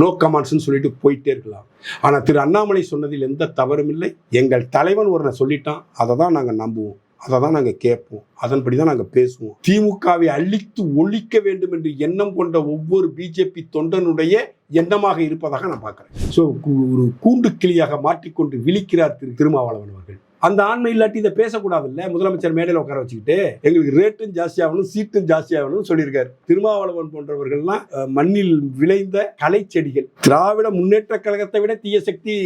No கமாண்ட்ஸ்னு சொல்லிட்டு போயிட்டே இருக்கலாம். ஆனால் திரு அண்ணாமலை சொன்னதில் எந்த தவறும் இல்லை. எங்கள் தலைவன் ஒருனை சொல்லிட்டான். அதை தான் நாங்கள் நம்புவோம். அதை தான் நாங்கள் கேட்போம். அதன்படி தான் நாங்கள் பேசுவோம். திமுகவை அழித்து ஒழிக்க வேண்டும் என்று எண்ணம் கொண்ட ஒவ்வொரு பிஜேபி தொண்டனுடைய எண்ணமாக இருப்பதாக நான் பார்க்குறேன். ஸோ ஒரு கூண்டு கிளியாக மாட்டிக்கொண்டு விழிக்கிறார் திரு திருமாவளவன் அவர்கள். அந்த ஆண்மை இல்லாட்டி இதை பேசக்கூடாதுல்ல? முதலமைச்சர் மேடையில் உட்கார வச்சுக்கிட்டு எங்களுக்கு ரேட்டும் ஜாஸ்தியாகணும் சீட்டும் ஜாஸ்தியாகணும்னு சொல்லியிருக்காரு. திருமாவளவன் போன்றவர்கள்லாம் மண்ணில் விளைந்த கலை செடிகள் திராவிட முன்னேற்ற கழகத்தை விட தீய சக்தி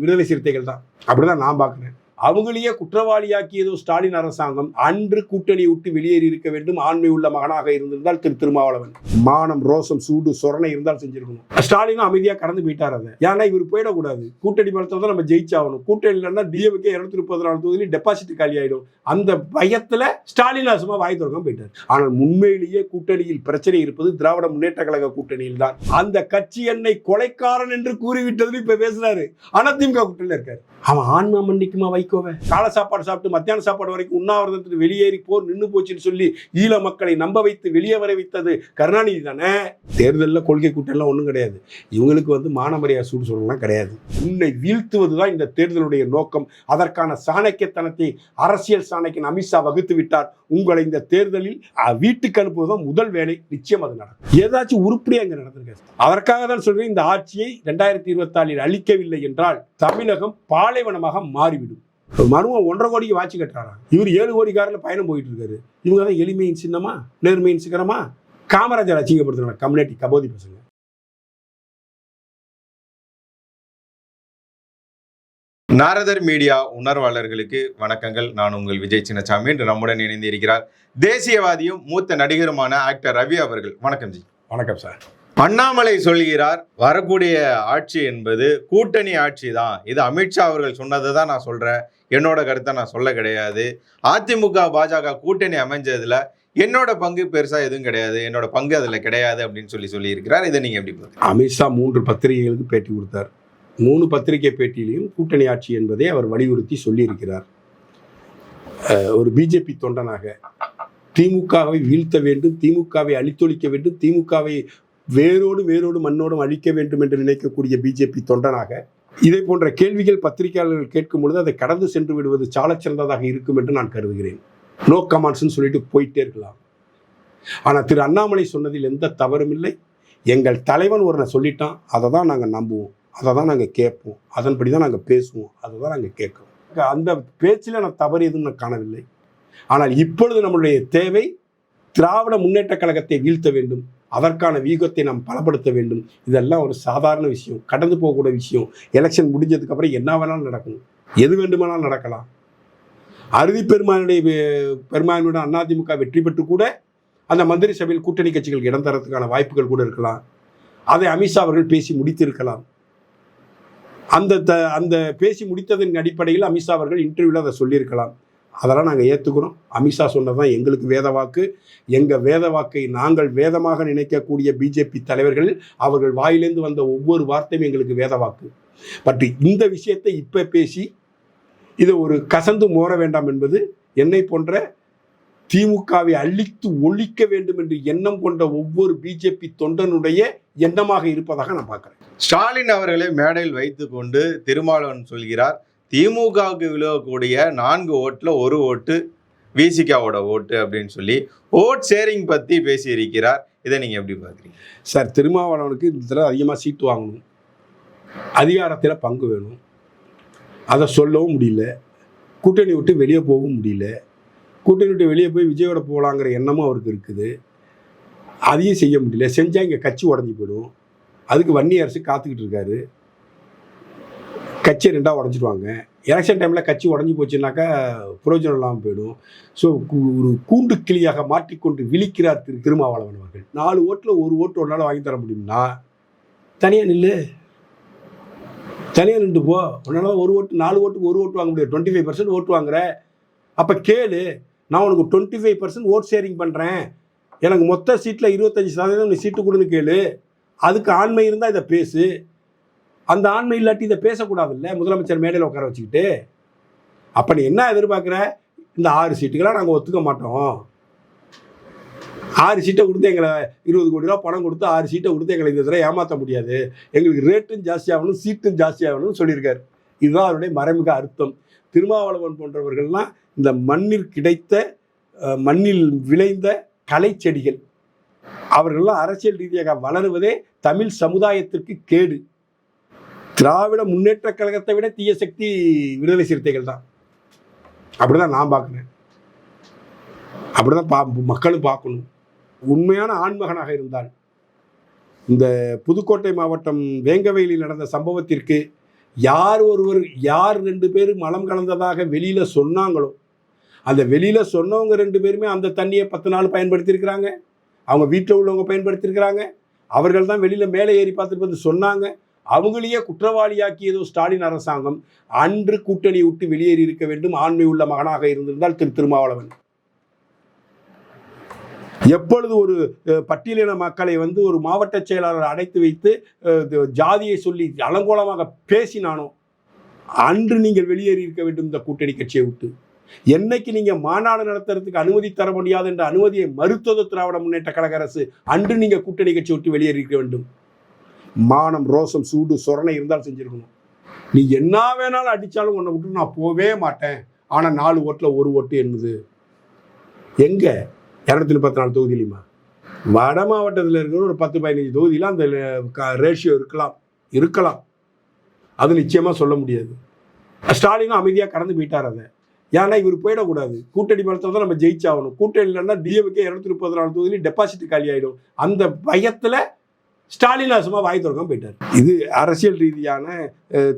விடுதலை சிறுத்தைகள் தான். அப்படிதான் நான் பார்க்குறேன். அவங்களையே குற்றவாளியாக்கியதும் ஸ்டாலின் அரசாங்கம் அன்று கூட்டணி விட்டு வெளியேறி இருக்க வேண்டும். ஆண்மை உள்ள மகனாக இருந்திருந்தால் திரு திருமாவளவன். மானம் ரோசம் சூடு சொரணை இருந்தால் செஞ்சிருக்கணும். ஸ்டாலினும் அமைதியாக கடந்து போயிட்டார் அதை. ஏன்னா இவர் போயிடக்கூடாது. கூட்டணி பலத்தை தான் நம்ம ஜெயிச்சாகணும். கூட்டணி இல்லைன்னா டிஎம்கே இருநூத்தி முப்பத்தி நாலு தொகுதியில் டெபாசிட் காலி ஆயிடும் அந்த பயத்தில் ஸ்டாலின் சும்மா வாய் திறக்காம போயிட்டார். ஆனால் உண்மையிலேயே கூட்டணியில் பிரச்சனை இருப்பது திராவிட முன்னேற்ற கழக கூட்டணியில் தான். அந்த கட்சி என்னை கொலைக்காரன் என்று கூறிவிட்டதுன்னு இப்ப பேசுறாரு. திமுக கூட்டணியில் இருக்காரு. அவன் ஆன்மா மன்னிக்குமா வைக்கோவே காலை சாப்பாடு சாப்பிட்டு மத்தியான சாப்பாடு வரைக்கும் உண்ணாவிரதத்துக்கு வெளியேறி போர் நின்று போச்சுன்னு சொல்லி ஈழ மக்களை நம்ப வைத்து வெளியே வர வைத்தது கருணாநிதி தானே? தேர்தலில் கொள்கை கூட்டம்லாம் ஒன்றும் கிடையாது. இவங்களுக்கு வந்து மானமரியாதை சூடு சொல்லலாம் கிடையாது. உன்னை வீழ்த்துவது தான் இந்த தேர்தலுடைய நோக்கம். அதற்கான சாணக்கியத்தனத்தை அரசியல் சாணக்கியன் அமித்ஷா வகுத்து விட்டார். உங்களை இந்த தேர்தலில் வீட்டுக்கு அனுப்புவதும் முதல் வேலை. நிச்சயம் அது நடக்கும். ஏதாச்சும் உருப்படியாக இங்கே நடந்திருக்கு. அதற்காக தான் சொல்கிறேன் இந்த ஆட்சியை ரெண்டாயிரத்தி இருபத்தாலில் அளிக்கவில்லை என்றால் தமிழகம் பால் பாலைவனமாக மாறிவிடும். மருமன் ஒன்றரை கோடிக்கு வாட்சி கட்டுறாராம் இவர் ஏழு கோடி காரில் பயணம் போயிட்டு இருக்காரு இவங்க தான் எளிமையின் சின்னமா நேர்மையின் சிகரமா காமராஜர் அச்சிங்கப்படுத்துறாங்க கம்யூனிட்டி கபோதி பசங்க. நாரதர் மீடியா உணர்வாளர்களுக்கு வணக்கங்கள். நான் உங்கள் விஜய் சின்னசாமி. என்று நம்முடன் இணைந்து இருக்கிறார் தேசியவாதியும் மூத்த நடிகருமான ஆக்டர் ரவி அவர்கள். வணக்கம் ஜி. வணக்கம் சார். அண்ணாமலை சொல்கிறார் வரக்கூடிய ஆட்சி என்பது கூட்டணி ஆட்சி தான். இது அமித்ஷா அவர்கள் சொன்னதை தான் நான் சொல்கிறேன் என்னோட கருத்தை நான் சொல்ல கிடையாது. அதிமுக பாஜக கூட்டணி அமைஞ்சதில் என்னோட பங்கு பெருசாக எதுவும் கிடையாது. என்னோட பங்கு அதில் கிடையாது அப்படின்னு சொல்லி சொல்லியிருக்கிறார். இதை நீங்கள் எப்படி பாக்குறீங்க அமித்ஷா மூன்று பத்திரிகைகளுக்கு பேட்டி கொடுத்தார். மூணு பத்திரிகை பேட்டியிலையும் கூட்டணி ஆட்சி என்பதை அவர் வலியுறுத்தி சொல்லியிருக்கிறார். ஒரு பிஜேபி தொண்டனாக திமுகவை வீழ்த்த வேண்டும் திமுகவை அழித்தொழிக்க வேண்டும் திமுகவை வேரோடு வேரோடு மண்ணோடும் அழிக்க வேண்டும் என்று நினைக்கக்கூடிய பிஜேபி தொண்டனாக இதை போன்ற கேள்விகள் பத்திரிகையாளர்கள் கேட்கும் பொழுது அதை கடந்து சென்று விடுவது சாலச் சிறந்ததாக இருக்கும் என்று நான் கருதுகிறேன். நோ கமான்ஸ்ன்னு சொல்லிட்டு போயிட்டே இருக்கலாம். ஆனால் திரு அண்ணாமலை சொன்னதில் எந்த தவறும் இல்லை. எங்கள் தலைவன் ஒருனை சொல்லிட்டான் அதை தான் நாங்கள் நம்புவோம் அதை தான் நாங்கள் கேட்போம் அதன்படி தான் நாங்கள் பேசுவோம் அதை தான் நாங்கள் கேட்குறோம். அந்த பேச்சில் நான் தவறு எதுவும் நான் காணவில்லை. ஆனால் இப்பொழுது நம்மளுடைய தேவை திராவிட முன்னேற்ற கழகத்தை வீழ்த்த வேண்டும். அதற்கான வியூகத்தை நாம் பலப்படுத்த வேண்டும். இதெல்லாம் ஒரு சாதாரண விஷயம். கடந்து போகக்கூடிய விஷயம். எலெக்ஷன் முடிஞ்சதுக்கப்புறம் என்ன வேணாலும் நடக்கும். எது வேண்டுமானாலும் நடக்கலாம். அறுதி பெருமானுடைய பெருமானுடன் அதிமுக வெற்றி பெற்று கூட அந்த மந்திரி சபையில் கூட்டணி கட்சிகள் இடம் தரத்துக்கான வாய்ப்புகள் கூட இருக்கலாம். அதை அமித்ஷா அவர்கள் பேசி முடித்திருக்கலாம். அந்த த அந்த பேசி முடித்ததன் அடிப்படையில் அமித்ஷா அவர்கள் இன்டர்வியூவில் அதை சொல்லியிருக்கலாம். அதெல்லாம் நாங்கள் ஏற்றுக்கிறோம் அமித்ஷா சொன்னது தான் எங்களுக்கு வேத வாக்கு. எங்கள் வேத வாக்கை நாங்கள் வேதமாக நினைக்கக்கூடிய பிஜேபி தலைவர்கள் அவர்கள் வாயிலேந்து வந்த ஒவ்வொரு வார்த்தையும் எங்களுக்கு வேத வாக்கு. பட் இந்த விஷயத்தை இப்போ பேசி இதை ஒரு கசந்து மோர வேண்டாம் என்பது என்னை போன்ற திமுகவை அழித்து ஒழிக்க வேண்டும் என்று எண்ணம் கொண்ட ஒவ்வொரு பிஜேபி தொண்டனுடைய எண்ணமாக இருப்பதாக நான் பார்க்குறேன். ஸ்டாலின் அவர்களை மேடையில் வைத்துக்கொண்டு திருமாவளவன் சொல்கிறார் திமுகவுக்கு விழுவக்கூடிய நான்கு ஓட்டில் ஒரு ஓட்டு விசிகாவோட ஓட்டு அப்படின்னு சொல்லி ஓட் ஷேரிங் பற்றி பேசியிருக்கிறார். இதை நீங்கள் எப்படி பார்க்குறீங்க? சார் திருமாவளவனுக்கு இந்த தடவை அதிகமாக சீட்டு வாங்கணும். அதிகாரத்தில் பங்கு வேணும். அதை சொல்லவும் முடியல. கூட்டணி விட்டு வெளியே போகவும் முடியல. கூட்டணி விட்டு வெளியே போய் விஜயோட போகலாங்கிற எண்ணமும் அவருக்கு இருக்குது. அதையும் செய்ய முடியல. செஞ்சால் இங்கே கட்சி உடஞ்சி போயிடும். அதுக்கு வன்னி அரசு காத்துக்கிட்டு இருக்காரு. கட்சியை ரெண்டாக உடஞ்சிடுவாங்க எலெக்ஷன் டைமில் கட்சி உடஞ்சி போச்சுன்னாக்கா புரோஜனம் இல்லாமல் போயிடும். ஸோ ஒரு கூண்டு கிளியாக மாட்டிக்கொண்டு விழிக்கிறார் திரு திருமாவளவன் அவர்கள். நாலு ஓட்டில் ஒரு ஓட்டு ஒன்றால் வாங்கி தர முடியும்னா தனியாக நில்லு. தனியாக நின்று போ. உன்னால் ஒரு ஓட்டு நாலு ஓட்டுக்கு ஒரு ஓட்டு வாங்க முடியாது. டுவெண்ட்டி ஃபைவ் பர்சன்ட் ஓட்டு வாங்குற. அப்போ கேளு. நான் உனக்கு twenty five percent vote sharing பண்ணுறேன் எனக்கு மொத்த சீட்டில் இருபத்தஞ்சி சதவீதம் நீ சீட்டு கொடுன்னு கேளு. அதுக்கு ஆண்மை இருந்தால் இதை பேசு. அந்த ஆண்மை இல்லாட்டி இதை பேசக்கூடாதுல்ல? முதலமைச்சர் மேடையில் உட்கார வச்சுக்கிட்டு. அப்போ நீ என்ன எதிர்பார்க்குற? இந்த ஆறு சீட்டுக்கெல்லாம் நாங்கள் ஒத்துக்க மாட்டோம். ஆறு சீட்டை கொடுத்து எங்களை இருபது கோடி ரூபா பணம் கொடுத்து ஆறு சீட்டை கொடுத்து எங்களை இந்த தடவை ஏமாற்ற முடியாது. எங்களுக்கு ரேட்டும் ஜாஸ்தியாகணும் சீட்டும் ஜாஸ்தியாகணும்னு சொல்லியிருக்காரு. இதுதான் அவருடைய மறைமுக அர்த்தம். திருமாவளவன் போன்றவர்கள்லாம் இந்த மண்ணில் கிடைத்த மண்ணில் விளைந்த கலை செடிகள். அவர்கள்லாம் அரசியல் ரீதியாக வளருவதே தமிழ் சமுதாயத்திற்கு கேடு. திராவிட முன்னேற்ற கழகத்தை விட தீய சக்தி விடுதலை சிறுத்தைகள் தான். அப்படிதான் நான் பார்க்குறேன். அப்படிதான் பா மக்களும் பார்க்கணும். உண்மையான ஆண்மகனாக இருந்தால் இந்த புதுக்கோட்டை மாவட்டம் வேங்கவயலில் நடந்த சம்பவத்திற்கு யார் ஒருவர் யார் ரெண்டு பேர் மலம் கலந்ததாக வெளியில் சொன்னாங்களோ அந்த வெளியில் சொன்னவங்க ரெண்டு பேருமே அந்த தண்ணியை பத்து நாள் பயன்படுத்தியிருக்கிறாங்க. அவங்க வீட்டில் உள்ளவங்க பயன்படுத்தியிருக்கிறாங்க. அவர்கள் தான் வெளியில் மேலே ஏறி பார்த்துட்டு வந்து சொன்னாங்க. அவங்களையே குற்றவாளியாக்கியதோ ஸ்டாலின் அரசாங்கம் அன்று கூட்டணி விட்டு வெளியேறி இருக்க வேண்டும். ஆண்மை உள்ள மகனாக இருந்திருந்தால் திரு திருமாவளவன். எப்பொழுது ஒரு பட்டியலின மக்களை வந்து ஒரு மாவட்ட செயலாளர் அடைத்து வைத்து ஜாதியை சொல்லி அலங்கோலமாக பேசினானோ அன்று நீங்கள் வெளியேறி இருக்க வேண்டும் இந்த கூட்டணி கட்சியை விட்டு. என்னைக்கு நீங்க மாநாடு நடத்துறதுக்கு அனுமதி தர முடியாது என்ற அனுமதியை மறுத்தது திராவிட முன்னேற்ற கழக அரசு அன்று நீங்க கூட்டணி கட்சி விட்டு வெளியேறி இருக்க வேண்டும். மானம் ரோசம் சூடு சொரணை இருந்தாலும் செஞ்சுருக்கணும். நீ என்ன வேணாலும் அடித்தாலும் உன்னை விட்டு நான் போவே மாட்டேன். ஆனால் நாலு ஓட்டில் ஒரு ஓட்டு என்னது? எங்கே? இரநூத்தி முப்பத்தி நாலு தொகுதியிலுமா? வட மாவட்டத்தில் இருக்கிற ஒரு பத்து பதினஞ்சு தொகுதியில் அந்த ரேஷியோ இருக்கலாம். இருக்கலாம். அது நிச்சயமாக சொல்ல முடியாது. ஸ்டாலினும் அமைதியாக கடந்து போயிட்டார் அதை. ஏன்னா இவர் போயிடக்கூடாது. கூட்டணி பலத்தில் தான் நம்ம ஜெயிச்சாகணும். கூட்டணி இல்லைன்னா டிஎம்கே இரநூத்தி முப்பத்தி நாலு தொகுதியிலும் டெபாசிட் காலி ஆகிடும் அந்த பயத்தில் ஸ்டாலின் சும்மா வாய் திறக்காம போயிட்டார். இது அரசியல் ரீதியான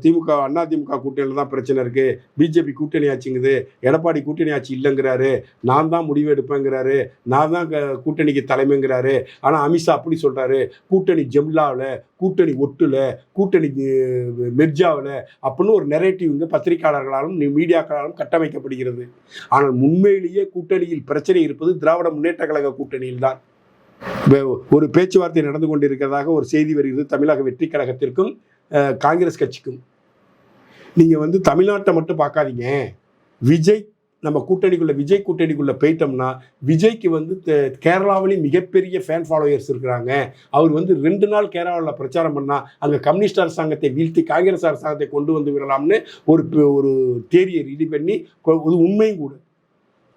திமுக அண்ணா திமுக கூட்டணியில் தான் பிரச்சனை இருக்குது பிஜேபி கூட்டணி ஆச்சுங்குது. எடப்பாடி கூட்டணி ஆட்சி இல்லைங்கிறாரு. நான் தான் முடிவு எடுப்பேங்கிறாரு. நான் தான் கூட்டணிக்கு தலைமைங்கிறாரு. ஆனால் அமித்ஷா அப்படி சொல்கிறாரு கூட்டணி ஜெம்லாவில் கூட்டணி ஒட்டுல கூட்டணி மிர்ஜாவில் அப்படின்னு ஒரு நெரேட்டிவ் இங்கே பத்திரிகையாளர்களாலும் மீடியாக்களாலும் கட்டமைக்கப்படுகிறது. ஆனால் உண்மையிலேயே கூட்டணியில் பிரச்சனை இருப்பது திராவிட முன்னேற்ற கழக கூட்டணியில் தான் ஒரு பேச்சுவார்த்தை நடந்து கொண்டிருக்கிறதாக ஒரு செய்தி வருகிறது தமிழக வெற்றி கழகத்திற்கும் காங்கிரஸ் கட்சிக்கும். நீங்கள் வந்து தமிழ்நாட்டை மட்டும் பார்க்காதீங்க. விஜய் நம்ம கூட்டணிக்குள்ள விஜய் கூட்டணிக்குள்ள போயிட்டோம்னா விஜய்க்கு வந்து தே- கேரளாவிலேயும் மிகப்பெரிய ஃபேன் ஃபாலோயர்ஸ் இருக்கிறாங்க. அவர் வந்து ரெண்டு நாள் கேரளாவில் பிரச்சாரம் பண்ணால் அங்கே கம்யூனிஸ்ட் அரசாங்கத்தை வீழ்த்தி காங்கிரஸ் அரசாங்கத்தை கொண்டு வந்து விடலாம்னு ஒரு ஒரு தேரியை ரெடி பண்ணி உண்மையும் கூட.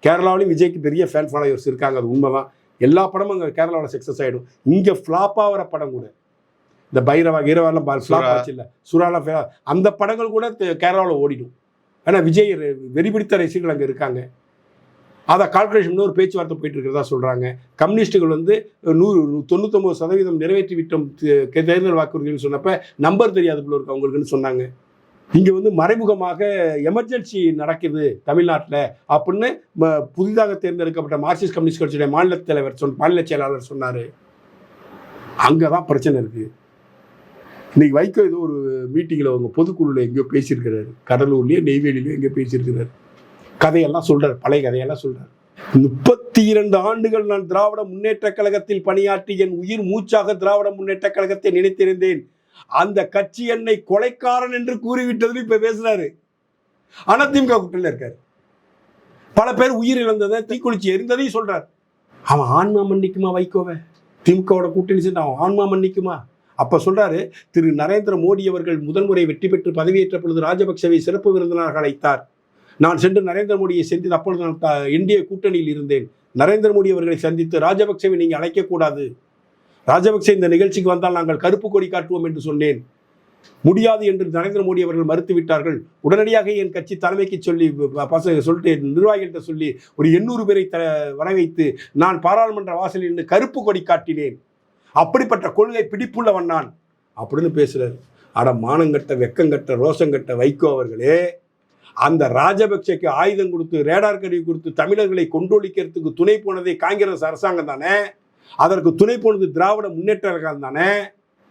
கேரளாவிலையும் விஜய்க்கு பெரிய ஃபேன் ஃபாலோயர்ஸ் இருக்காங்க அது உண்மை தான் எல்லா படமும் அங்கே கேரளாவில் சக்ஸஸ் ஆகிடும் இங்கே ஃப்ளாப் ஆகிற படம் கூட. இந்த பைரவா கீரவாலாம் ஃப்ளாப். ஆச்சு இல்லை சுறாலாம் அந்த படங்கள் கூட கேரளாவில் ஓடிடும். ஏன்னா விஜய் வெறிபிடித்த ரசிகர்கள் அங்கே இருக்காங்க. அதை கால்குலேஷன் ஒரு பேச்சுவார்த்தை போயிட்டு இருக்கிறதா சொல்கிறாங்க கம்யூனிஸ்ட்டுகள் வந்து நூறு தொண்ணூத்தொம்பது சதவீதம் நிறைவேற்றி விட்டோம் தேர்தல் வாக்குறுதிகள் சொன்னப்ப நம்பர் தெரியாது போல இருக்கு அவங்களுக்குன்னு சொன்னாங்க. இங்கே வந்து மறைமுகமாக எமர்ஜென்சி நடக்குது தமிழ்நாட்டில் அப்படின்னு ம- புதிதாக தேர்ந்தெடுக்கப்பட்ட மார்க்சிஸ்ட் கம்யூனிஸ்ட் கட்சியுடைய மாநில தலைவர் சொன் மாநில செயலாளர் சொன்னார். அங்கே தான் பிரச்சனை இருக்குது இன்னைக்கு வைகோ ஏதோ ஒரு மீட்டிங்கில் அவங்க பொதுக்குழுவில் எங்கேயோ பேசியிருக்கிறாரு. கடலூர்லேயோ நெய்வேலியிலையோ எங்கேயோ பேசியிருக்கிறாரு. கதையெல்லாம் சொல்கிறார் பழைய கதையெல்லாம் சொல்கிறார் முப்பத்தி இரண்டு ஆண்டுகள் நான் திராவிட முன்னேற்ற கழகத்தில் பணியாற்றி என் உயிர் மூச்சாக திராவிட முன்னேற்ற கழகத்தை நினைத்திருந்தேன். அந்த கட்சி என்னை கொலைக்காரன் என்று கூறிவிட்டதுன்னு இப்ப பேசுறாரு. அதிமுக கூட்டணியில் இருக்காரு. பல பேர் உயிர் இழந்ததை தீக்குளிச்சு எரிந்ததையும் சொல்றாரு. அவன் ஆன்மா மன்னிக்குமா வைகோவை? திமுகவோட கூட்டணி சேர்ந்து அவன் ஆன்மா மன்னிக்குமா? அப்ப சொல்றாரு திரு நரேந்திர மோடி அவர்கள் முதல் முறை வெற்றி பெற்று பதவியேற்ற பொழுது ராஜபக்சவை சிறப்பு விருந்தினராக அழைத்தார். நான் சென்று நரேந்திர மோடியை சந்தித்து அப்பொழுது நான் இந்திய கூட்டணியில் இருந்தேன். நரேந்திர மோடி அவர்களை சந்தித்து ராஜபக்சவை நீங்க அழைக்கக்கூடாது. ராஜபக்சே இந்த நிகழ்ச்சிக்கு வந்தால் நாங்கள் கருப்பு கொடி காட்டுவோம் என்று சொன்னேன். முடியாது என்று நரேந்திர மோடி அவர்கள் மறுத்து விட்டார்கள் உடனடியாக என் கட்சி தலைமைக்கு சொல்லி பசங்க சொல்லிட்டு நிர்வாகிகள்கிட்ட சொல்லி ஒரு எண்ணூறு பேரை த வர வைத்து நான் பாராளுமன்ற வாசலில் நின்று கருப்பு கொடி காட்டினேன். அப்படிப்பட்ட கொள்கை பிடிப்புள்ளவன் நான். அப்படின்னு பேசுறாரு. அட மானங்கட்ட வெக்கங்கட்ட ரோசங்கட்ட வைகோ அவர்களே அந்த ராஜபக்சேக்கு ஆயுதம் கொடுத்து ரேடார் கருவி கொடுத்து தமிழர்களை கொண்டொழிக்கிறதுக்கு துணை போனதே காங்கிரஸ் அரசாங்கம் தானே? அதற்கு துணை போனது திராவிட முன்னேற்ற கழகம் தானே?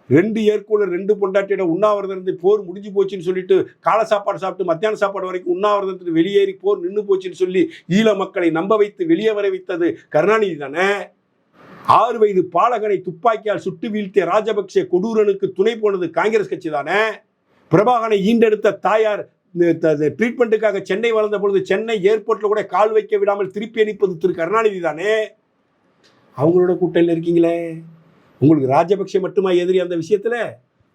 ரெண்டு ஏற்கூலர் ரெண்டு பொண்டாட்டியோட உண்ணாவிரதம் இருந்து போர் முடிஞ்சு போச்சுன்னு சொல்லிட்டு காலை சாப்பாடு சாப்பிட்டு மத்தியான சாப்பாடு வரைக்கும் உண்ணாவிரதத்துக்கு வெளியேறி போர் நின்று போச்சுன்னு சொல்லி ஈழ மக்களை நம்ப வைத்து வெளியே வர வைத்தது கருணாநிதி தானே? ஆறு வயது பாலகனை துப்பாக்கியால் சுட்டு வீழ்த்திய ராஜபக்சே கொடூரனுக்கு துணை போனது காங்கிரஸ் கட்சி தானே? பிரபாகனை ஈண்டெடுத்த தாயார் ட்ரீட்மெண்ட்டுக்காக சென்னை வளர்ந்த பொழுது சென்னை ஏர்போர்ட்டில் கூட கால் வைக்க விடாமல் திருப்பி அனுப்பது திரு கருணாநிதி தானே? அவங்களோட கூட்டணியில் இருக்கீங்களே? உங்களுக்கு ராஜபக்ஷ மட்டுமா எதிரி அந்த விஷயத்துல?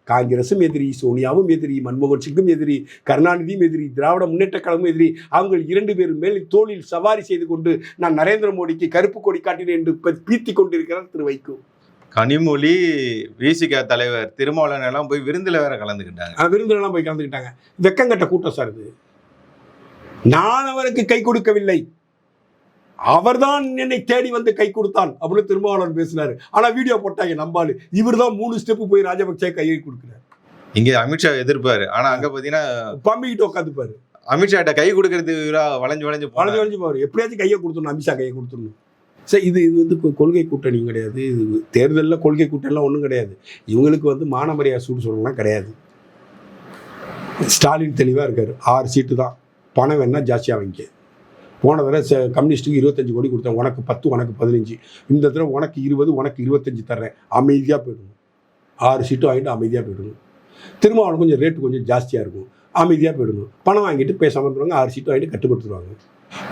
காங்கிரஸும் எதிரி சோனியாவும் எதிரி மன்மோகன் சிங்கும் எதிரி கருணாநிதியும் எதிரி திராவிட முன்னேற்ற கழகமும் எதிரி. அவங்க இரண்டு பேரும் மேல் தோளில் சவாரி செய்து கொண்டு நான் நரேந்திர மோடிக்கு கருப்பு கொடி காட்டினேன் என்று ப- பீத்திக் கொண்டிருக்கிறார் திரு வைகோ. கனிமொழி விசிக தலைவர் திருமாவளவன் எல்லாம் போய் விருந்துல வேற கலந்துக்கிட்டாங்க. அந்த விருந்தினெல்லாம் போய் கலந்துக்கிட்டாங்க. வெக்கங்கட்ட கூட்டம் சார் இது. நான் அவருக்கு கை கொடுக்கவில்லை. அவர்தான் என்னை தேடி வந்து கை கொடுத்தான் அப்படின்னு திருமாவளவன் பேசினாரு. ஆனா வீடியோ போட்டாங்க நம்பாலு இவர் தான் மூணு ஸ்டெப் போய் ராஜபக்சே கையை கொடுக்குறாரு. இங்க அமித்ஷா எதிர்ப்பாரு. ஆனா அங்க பாத்தீங்கன்னா பம்பிக்கிட்டு உட்காந்துப்பாரு அமித்ஷா கிட்ட கை கொடுக்கறது இவரா வளைஞ்சு வளைஞ்சு வளைஞ்சு. வளைஞ்சு பாரு எப்படியாச்சும் கையை கொடுத்துடணும் அமித்ஷா கையை கொடுத்துடணும். சரி இது இது வந்து கொள்கை கூட்டணி கிடையாது. இது தேர்தலில் கொள்கை கூட்டணிலாம் ஒன்றும் கிடையாது. இவங்களுக்கு வந்து மானமரியா சூடு சொல்லலாம் கிடையாது. ஸ்டாலின் தெளிவாக இருக்காரு. ஆறு சீட்டு தான். பணம் வேணா ஜாஸ்தியாக வாங்கிக்க. போன தடவை கம்யூனிஸ்ட்டுக்கு இருபத்தஞ்சு கோடி கொடுத்தேன். உனக்கு பத்து உனக்கு பதினஞ்சு. இந்த தடவை உனக்கு இருபது உனக்கு இருபத்தஞ்சு தர்றேன். அமைதியாக போயிடணும் ஆறு சீட்டு வாங்கிட்டு அமைதியாக போய்டும் திரும்ப அவனுக்கு கொஞ்சம் ரேட்டு கொஞ்சம் ஜாஸ்தியாக இருக்கும். அமைதியாக போயிடணும் பணம் வாங்கிட்டு பேசாமல் இருப்பாங்க. ஆறு சீட்டு வாங்கிட்டு கட்டுப்படுத்துருவாங்க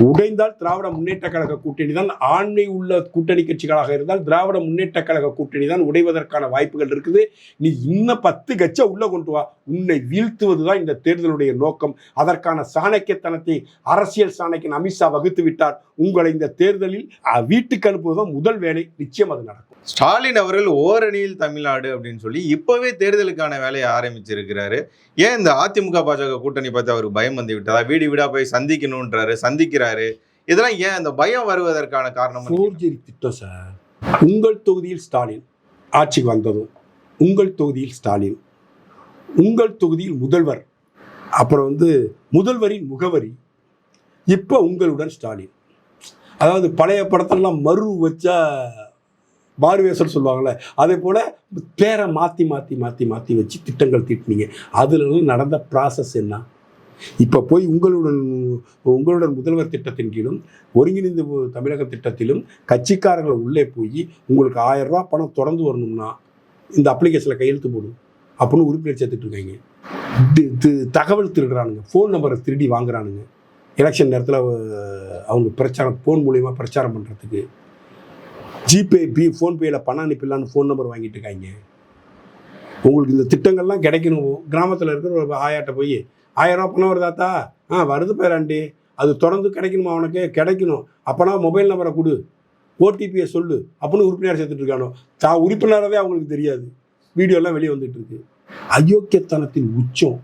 உடைந்தால் திராவிட முன்னேற்ற கழக கூட்டணி தான். ஆண்மை உள்ள கூட்டணி கட்சிகளாக இருந்தால் திராவிட முன்னேற்ற கழக கூட்டணி தான் உடைவதற்கான வாய்ப்புகள் இருக்குது. நீ இன்னும் பத்து கட்சா உள்ள கொண்டு வா. உன்னை வீழ்த்துவது தான் இந்த தேர்தலுடைய நோக்கம். அதற்கான சாணக்கியத்தனத்தை அரசியல் சாணக்கியன் அமித்ஷா வகுத்து விட்டார். உங்களை இந்த தேர்தலில் வீட்டுக்கு அனுப்புவதுதான் முதல் வேலை. நிச்சயம் அது நடக்கும். ஸ்டாலின் அவர்கள் ஓரணியில் தமிழ்நாடு அப்படின்னு சொல்லி இப்பவே தேர்தலுக்கான வேலையை ஆரம்பிச்சிருக்கிறாரு. ஏன் இந்த அதிமுக பாஜக கூட்டணி பார்த்து அவருக்கு பயம் வந்து விட்டதா? வீடு வீடா போய் சந்திக்கணும்ன்றாரு சந்திக்கிறாரு. இதெல்லாம் ஏன் அந்த பயம் வருவதற்கான காரணம்? ஃபோர்ஜரி திட்டம் சார். உங்கள் தொகுதியில் ஸ்டாலின் ஆட்சிக்கு வந்ததும் உங்கள் தொகுதியில் ஸ்டாலின் உங்கள் தொகுதியில் முதல்வர் அப்புறம் வந்து முதல்வரின் முகவரி இப்போ உங்களுடன் ஸ்டாலின். அதாவது பழைய படத்தெல்லாம் மறு வச்சா பார்வேசன் சொல்லுவாங்கள்ல அதே போல் பேரை மாற்றி மாற்றி மாற்றி மாற்றி வச்சு திட்டங்கள் தீட்டினீங்க. அதுல நடந்த ப்ராசஸ் என்ன? இப்போ போய் உங்களுடன் உங்களுடன் முதல்வர் திட்டத்தின் கீழும் ஒருங்கிணைந்த தமிழக திட்டத்திலும் கட்சிக்காரர்கள் உள்ளே போய் உங்களுக்கு ஆயிரம் ரூபா பணம் தொடர்ந்து வரணும்னா இந்த அப்ளிகேஷனில் கையெழுத்து போடும் அப்படின்னு உறுப்பினர் சேர்த்துட்டு இருக்காங்க. தகவல் திருடுறானுங்க. ஃபோன் நம்பரை திருடி வாங்குறானுங்க. எலெக்ஷன் நேரத்தில் அவங்க பிரச்சாரம் ஃபோன் மூலியமாக பிரச்சாரம் பண்ணுறதுக்கு ஜிபே பி ஃபோன்பேயில் பணம் அனுப்பிடலான்னு ஃபோன் நம்பர் வாங்கிட்டு இருக்காங்க. உங்களுக்கு இந்த திட்டங்கள்லாம் கிடைக்கணும். கிராமத்தில் இருக்கிற ஒரு ஆயாட்ட போய் ஆயிரம் ரூபா பணம் வருதாத்தா ஆ வருது பேராண்டி அது தொடர்ந்து கிடைக்கணுமா அவனுக்கு கிடைக்கணும். அப்போனா மொபைல் நம்பரை கொடு. ஓடிபியை சொல்லு. அப்படின்னு உறுப்பினர் சேர்த்துட்டு இருக்கானோ? தான் உறுப்பினரவே அவங்களுக்கு தெரியாது. வீடியோலாம் வெளியே வந்துட்டு இருக்கு. அயோக்கியத்தனத்தின் உச்சம்.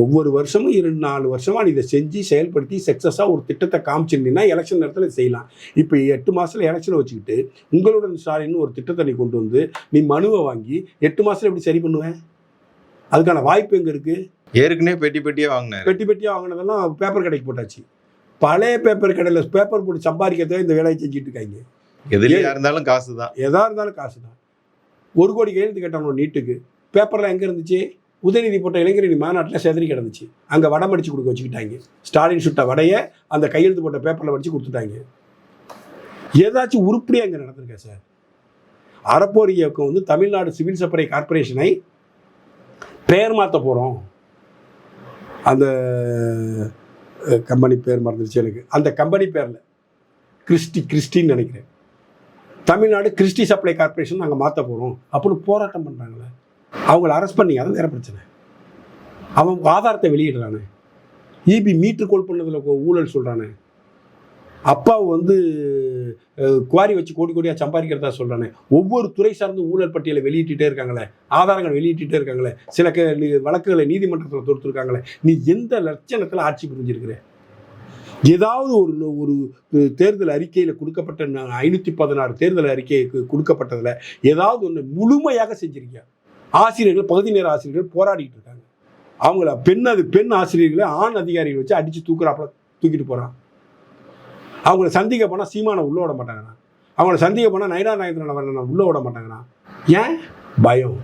ஒவ்வொரு வருஷமும் இரண்டு நாலு வருஷமா நீ இதை செஞ்சு செயல்படுத்தி சக்ஸஸாக ஒரு திட்டத்தை காமிச்சிருந்தீங்கன்னா எலெக்ஷன் நேரத்தில் செய்யலாம். இப்போ எட்டு மாசத்துல எலெக்ஷனை வச்சுக்கிட்டு உங்களுடன் ஸ்டாலின் ஒரு திட்டத்தை நீ கொண்டு வந்து நீ மனுவை வாங்கி எட்டு மாசத்துல எப்படி சரி பண்ணுவேன் அதுக்கான வாய்ப்பு எங்கே இருக்கு? ஏற்கனவே பெட்டி பெட்டியே வாங்கினாரு. பெட்டி பெட்டியாக வாங்கினதெல்லாம் பேப்பர் கடைக்கு போட்டாச்சு. பழைய பேப்பர் கடையில் பேப்பர் போட்டு சம்பாதிக்கிறதே இந்த வேலையை செஞ்சுட்டு இருக்காங்க. எதுலயா இருந்தாலும் காசு தான் எதா இருந்தாலும் காசு தான் ஒரு கோடி கையெழுத்து கேட்டானோ நீட்டுக்கு. பேப்பர்லாம் எங்கே இருந்துச்சு? உதயநிதி போட்ட இளைஞரணி மாநாட்டில் செதறி கிடந்துச்சு. அங்கே வடம் அடித்து கொடுக்க வச்சுக்கிட்டாங்க. ஸ்டாலின் சுட்ட வடையை அந்த கையெழுத்து போட்ட பேப்பரில் வடித்து கொடுத்துட்டாங்க. ஏதாச்சும் உருப்படியாக அங்கே நடந்திருக்கா சார் அறப்போர் இயக்கம் வந்து தமிழ்நாடு சிவில் சப்ளை கார்ப்பரேஷனை பெயர் மாற்ற போகிறோம் அந்த கம்பெனி பேர் மறந்துருச்சு எனக்கு. அந்த கம்பெனி பேரில் கிறிஸ்டி கிறிஸ்டின்னு நினைக்கிறேன். தமிழ்நாடு கிறிஸ்டி சப்ளை கார்ப்பரேஷன் நாங்கள் மாற்ற போகிறோம் அப்படின்னு போராட்டம் பண்ணுறாங்களே அவங்கள அரெஸ்ட் பண்ணி அது வேற பிரச்சனை. அவன் ஆதாரத்தை வெளியிடுறானே. இபி மீட்ரு கோல் பண்ணதில் ஊழல் சொல்கிறானே அப்பாவை வந்து குவாரி வச்சு கோடி கோடியாக சம்பாதிக்கிறதா சொல்கிறானே ஒவ்வொரு துறை சார்ந்த ஊழல் பட்டியலை வெளியிட்டுட்டே இருக்காங்களே. ஆதாரங்கள் வெளியிட்டுட்டே இருக்காங்களே. சில க வழக்குகளை நீதிமன்றத்தில் தொடுத்துருக்காங்களே. நீ எந்த லட்சணத்தில் ஆட்சி புரிஞ்சிருக்கிற? ஏதாவது ஒரு ஒரு தேர்தல் அறிக்கையில் கொடுக்கப்பட்ட ஐநூற்றி பதினாறு தேர்தல் அறிக்கைக்கு கொடுக்கப்பட்டதில் ஏதாவது ஒன்று முழுமையாக செஞ்சிருக்கியா? ஆசிரியர்கள் பகுதி நேர ஆசிரியர்கள் போராடிட்டு இருக்காங்க. அவங்கள பெண் அது பெண் ஆசிரியர்களை ஆண் அதிகாரிகள் வச்சு அடித்து தூக்குறாப்புல தூக்கிட்டு போகிறான் அவங்கள சந்திக்க போனால் சீமானை உள்ள விட மாட்டாங்கண்ணா. அவங்கள சந்திக்க போனால் நைனா நாயகத்தின உள்ள விட மாட்டாங்கண்ணா. ஏன்? பயம்.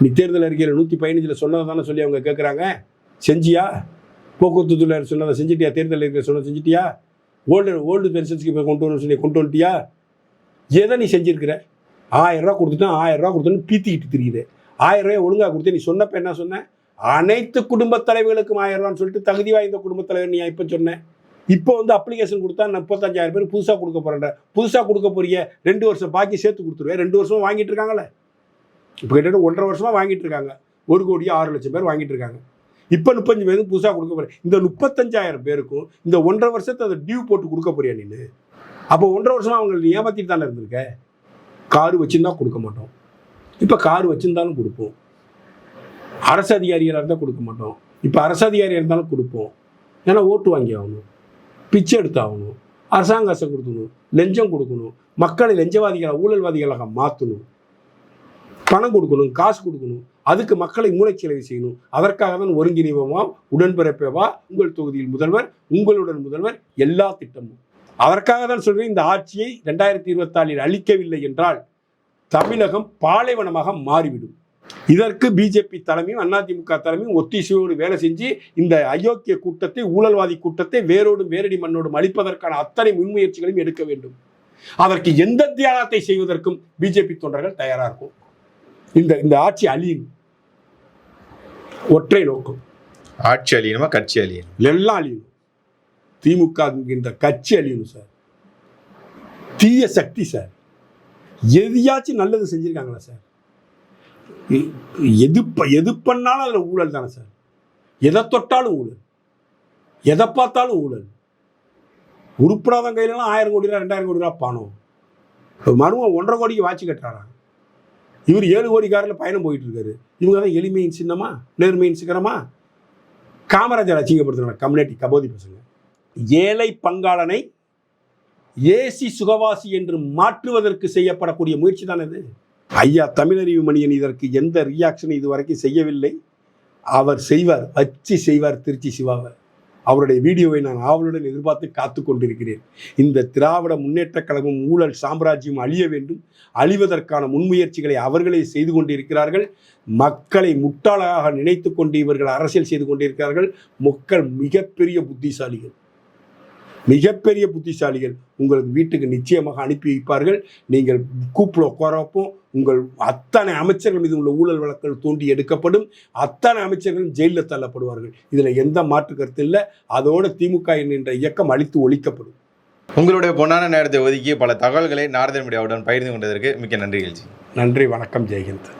நீ தேர்தல் அறிக்கையில் நூற்றி பதினஞ்சில் சொன்னதை தானே சொல்லி அவங்க கேட்குறாங்க செஞ்சியா? போக்குவரத்து துறை சொன்னதை செஞ்சிட்டியா? தேர்தல் அறிக்கை சொன்னதை செஞ்சிட்டியா? ஓல்டு ஓல்டு பென்ஷன்ஸ்க்கு இப்போ கொண்டு வரணும்னு சொல்லி கொண்டு வந்துட்டியா? எதை நீ செஞ்சிருக்கிற? ஆயிரம் ரூபா கொடுத்துட்டா ஆயிரம் ரூபா கொடுத்தோன்னு பீத்திக்கிட்டு தெரியுது. ஆயிரம் ரூபாய் ஒழுங்காக கொடுத்து நீ சொன்னப்ப என்ன சொன்ன? அனைத்து குடும்பத் தலைவர்களுக்கும் ஆயிரம் ரூபான்னு சொல்லிட்டு தகுதி வாய்ந்த குடும்பத் தலைவர் நீ இப்போ சொன்னேன் இப்போ வந்து அப்ளிகேஷன் கொடுத்தா நான் முப்பத்தஞ்சாயிரம் பேர் புதுசாக கொடுக்க போகிறேன் புதுசாக கொடுக்க போறிய ரெண்டு வருஷம் பாக்கி சேர்த்து கொடுத்துருவேன் ரெண்டு வருஷமும் வாங்கிட்டு இருக்காங்களே இப்போ கிட்டத்தட்ட ஒன்றரை வருஷமாக வாங்கிட்டு இருக்காங்க. ஒரு கோடியே ஆறு லட்சம் பேர் வாங்கிட்டு இருக்காங்க. இப்போ முப்பஞ்சு பேருக்கு புதுசாக கொடுக்க போகிறேன் இந்த முப்பத்தஞ்சாயிரம் பேருக்கும் இந்த ஒன்றரை வருஷத்தை அதை டியூ போட்டு கொடுக்க போறியா நீ அப்போ ஒன்றரை வருஷமாக அவங்களை நீ ஏமாத்திட்டு தானே இருந்திருக்க? காரு வச்சுருந்தா கொடுக்க மாட்டோம். இப்போ கார் வச்சுருந்தாலும் கொடுப்போம். அரசு அதிகாரிகளாக இருந்தால் கொடுக்க மாட்டோம். இப்போ அரசு அதிகாரியாக இருந்தாலும் கொடுப்போம். ஏன்னா ஓட்டு வாங்கி ஆகணும். பிச்சை எடுத்தாகணும் அரசாங்க காசை கொடுக்கணும். லஞ்சம் கொடுக்கணும். மக்களை லஞ்சவாதிகளை ஊழல்வாதிகளாக மாற்றணும் பணம் கொடுக்கணும் காசு கொடுக்கணும். அதுக்கு மக்களை மூளைச்செலவு செய்யணும். அதற்காக தான் ஒருங்கிணைவமா உடன்பிறப்பேவா உங்கள் தொகுதியில் முதல்வர் உங்களுடன் முதல்வர் எல்லா திட்டமும். அதற்காக தான் சொல்கிறேன் இந்த ஆட்சியை ரெண்டாயிரத்தி இருபத்தாலில் அளிக்கவில்லை என்றால் தமிழகம் பாலைவனமாக மாறிவிடும். இதற்கு பிஜேபி தலைமையும் அதிமுக தலைமையும் ஒத்திசையோடு வேலை செஞ்சு இந்த அயோக்கிய கூட்டத்தை ஊழல்வாதி கூட்டத்தை வேரோடும் வேரடி மண்ணோடும் அழிப்பதற்கான அத்தனை முன்முயற்சிகளையும் எடுக்க வேண்டும். அதற்கு எந்த தியாகத்தை செய்வதற்கும் பிஜேபி தொண்டர்கள் தயாரா இருக்கும். இந்த இந்த ஆட்சி அழியும். ஒற்றை நோக்கம். ஆட்சி அழியணுமா கட்சி அழியணும்? எல்லாம் அழியணும் திமுக என்கின்ற கட்சி அழியணும் சார். தீய சக்தி சார். எதையாச்சும் நல்லது செஞ்சுருக்காங்களா சார்? எது எது பண்ணாலும் அதில் ஊழல் தானே சார்? எதை தொட்டாலும் ஊழல். எதை பார்த்தாலும் ஊழல். உருப்படாதவங்க கையிலலாம் ஆயிரம் கோடி ரூபா ரெண்டாயிரம் கோடி ரூபா பணம். இப்போ மருமன் ஒன்றரை கோடிக்கு வாட்சி கட்டுறாரா? இவர் ஏழு கோடி காரில் பயணம் போயிட்டு இருக்காரு இவங்க தான் எளிமையின் சின்னமா நேர்மையின் சிக்கரமா காமராஜர் அச்சிங்கப்படுத்துறாங்க கம்யூனிட்டி கபோதி பசங்க. ஏழை பங்காளனை ஏசி சுகவாசி என்று மாற்றுவதற்கு செய்யப்படக்கூடிய முயற்சி தான் இது. ஐயா தமிழறிவு மணியன் இதற்கு எந்த ரியாக்ஷன் இதுவரைக்கும் செய்யவில்லை. அவர் செய்வார் வச்சு செய்வார் திருச்சி சிவாவை அவருடைய வீடியோவை நான் ஆவலுடன் எதிர்பார்த்து காத்து கொண்டிருக்கிறேன். இந்த திராவிட முன்னேற்றக் கழகம் ஊழல் சாம்ராஜ்யம் அழிய வேண்டும். அழிவதற்கான முன்முயற்சிகளை அவர்களே செய்து கொண்டிருக்கிறார்கள். மக்களை முட்டாளாக நினைத்து கொண்டு இவர்கள் அரசியல் செய்து கொண்டிருக்கிறார்கள். மக்கள் மிகப்பெரிய புத்திசாலிகள். மிகப்பெரிய புத்திசாலிகள் உங்களுக்கு வீட்டுக்கு நிச்சயமாக அனுப்பி வைப்பார்கள். நீங்கள் கூப்பிட உட்காரப்போ உங்கள் அத்தனை அமைச்சர்கள் மீது உள்ள ஊழல் வழக்குகள் தோண்டி எடுக்கப்படும். அத்தனை அமைச்சர்களும் ஜெயிலில் தள்ளப்படுவார்கள். இதில் எந்த மாற்று கருத்து இல்லை. அதோடு திமுக என்கின்ற இயக்கம் அழித்து ஒழிக்கப்படும். உங்களுடைய பொன்னான நேரத்தை ஒதுக்கி பல தகவல்களை நாரதன் மீடியாவுடன் பகிர்ந்து கொண்டதற்கு மிக்க நன்றி நன்றி. வணக்கம். ஜெயஹிந்த்.